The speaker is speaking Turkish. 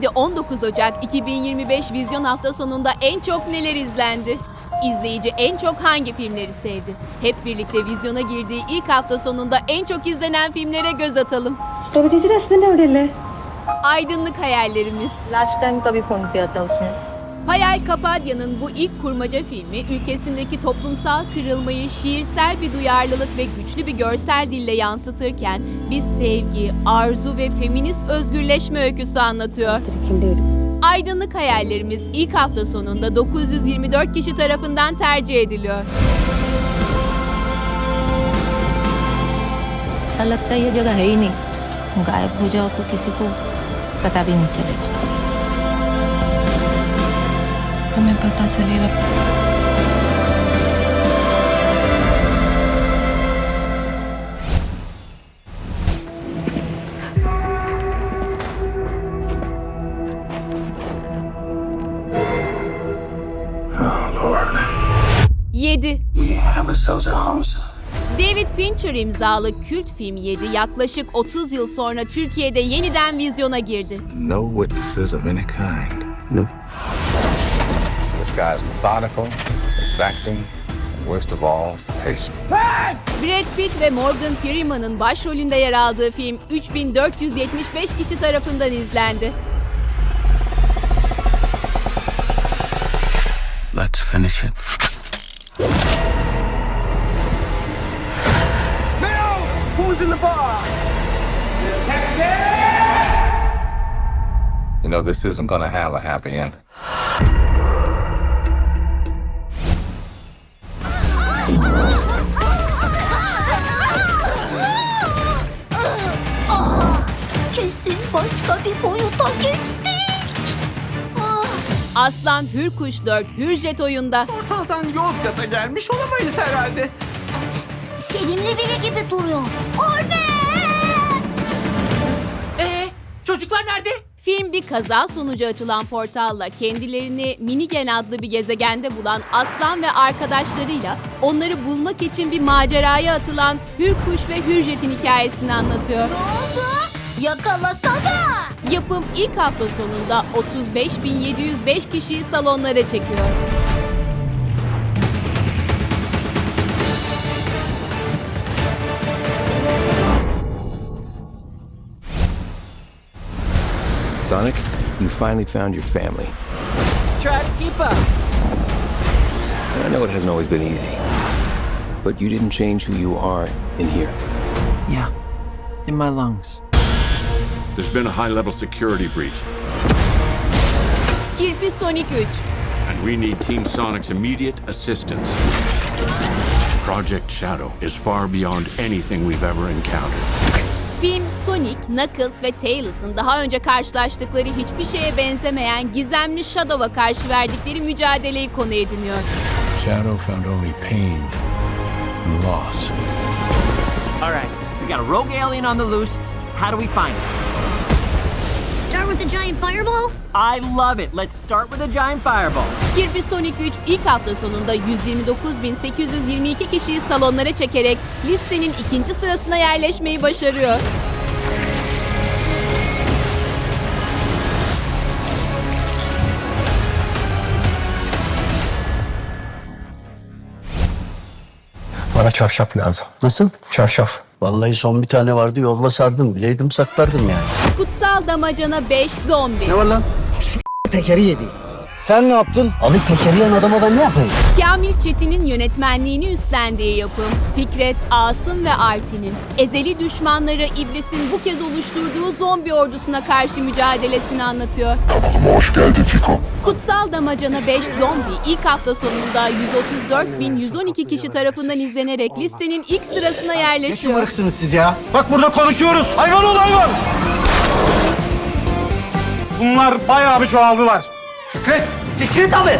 17-19 Ocak 2025 vizyon hafta sonunda en çok neler izlendi? İzleyici en çok hangi filmleri sevdi? Hep birlikte vizyona girdiği ilk hafta sonunda en çok izlenen filmlere göz atalım. Tabii Cici resmen öyle. Aydınlık hayallerimiz. Last time kabhi phone kiya tha usne. Hayal Kapadya'nın bu ilk kurmaca filmi ülkesindeki toplumsal kırılmayı şiirsel bir duyarlılık ve güçlü bir görsel dille yansıtırken bir sevgi, arzu ve feminist özgürleşme öyküsü anlatıyor. Aydınlık hayallerimiz ilk hafta sonunda 924 kişi tarafından tercih ediliyor. ऐसा लगता है ये जगह है ही नहीं गायब हो जाओ तो किसी को हमें पता चलेगा Oh, Lord. 7. We have ourselves a homicide. David Fincher imzalı kült film 7 yaklaşık 30 yıl sonra Türkiye'de yeniden vizyona girdi. No witnesses of any kind. No. This guy's methodical, exacting, and worst of all, patient. Brad Pitt ve Morgan Freeman'ın başrolünde yer aldığı film 3475 kişi tarafından izlendi. Let's finish it. You know, this isn't gonna have a happy end. Kesin başka bir boyuta geçtik. Ah, Aslan Hürkuş 4 Hürjet oyunda. Portaldan Yozgat'a gelmiş olamayız herhalde. sevimli biri gibi duruyor. O ne? Ee, çocuklar nerede? Film bir kaza sonucu açılan portalla kendilerini Minigen adlı bir gezegende bulan Aslan ve arkadaşlarıyla onları bulmak için bir maceraya atılan Hürkuş ve Hürjet'in hikayesini anlatıyor. Ne oldu? Yakalasana. Yapım ilk hafta sonunda 35.705 kişiyi salonlara çekiyor. Sonic, you finally found your family. Try to keep up. I know it hasn't always been easy. But you didn't change who you are in here. Yeah, in my lungs. There's been a high level security breach, Kirpi Sonic 3 and we need Team Sonic's immediate assistance. Project Shadow is far beyond anything we've ever encountered. Film Sonic, Knuckles ve Tails'ın daha önce karşılaştıkları hiçbir şeye benzemeyen gizemli Shadow'a karşı verdikleri mücadeleyi konu ediniyor. Shadow found only pain and loss. All right, we got a rogue alien on the loose. How do we find it? With the giant fireball. I love it. Let's start with a giant fireball. Kirby Sonic 3 ilk hafta sonunda 129.822 kişiyi salonlara çekerek listenin ikinci sırasına yerleşmeyi başarıyor. Bana çarşaf lazım. Nasıl? Çarşaf. Vallahi son bir tane vardı yolla sardım. Bileydim saklardım yani. Kutsal Damacana 5 Zombi. Ne var lan? Tekeri yedi. Sen ne yaptın? Abi tekeriyen adama ben ne yapayım? Kamil Çetin'in yönetmenliğini üstlendiği yapım, Fikret, Asım ve Artin'in ezeli düşmanları iblisin bu kez oluşturduğu zombi ordusuna karşı mücadelesini anlatıyor. Hoş geldin Fiko. Kutsal Damacana 5 Zombi ilk hafta sonunda 134.112 kişi tarafından izlenerek listenin ilk sırasına Ne yerleşiyor. şımarıksınız siz ya? Bak burada konuşuyoruz. Hayvan ol hayvan. Bunlar bayağı bir çoğaldılar. Fikret. Fikret abi.